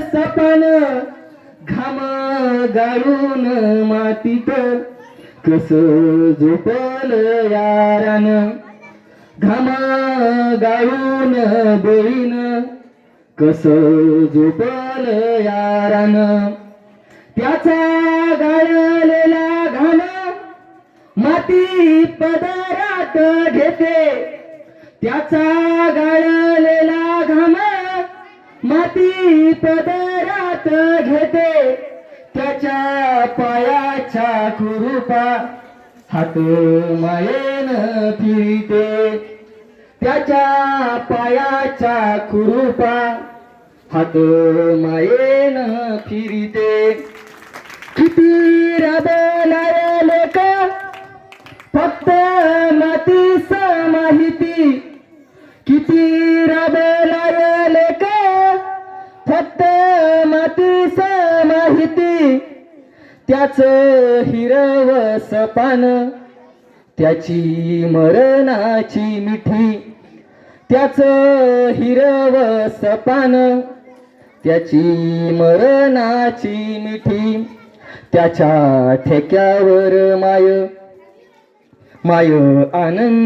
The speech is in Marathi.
सपन घाम गाळून मातीत कस झोपल यारान. घाम गाळून बोळीन कस झोपल यारान. त्याचा गाळलेला घाम माती पदरात घेते. त्याचा गाळले माती पदरात घेते. त्याच्या पायाच्या कुरुपा हात मायेन फिरते. त्याच्या पायाच्या कुरुपा हात मायेन फिरते. किती राबलाय लोक फक्त मातीस माहिती. किती राबलाय फक्त मातीस माहिती त्याच हिरवस पान त्याची मरणाची मिठी त्याच हिरवस पान त्याची मरणाची मिठी त्याच्या ठेक्यावर माय माय आनंदी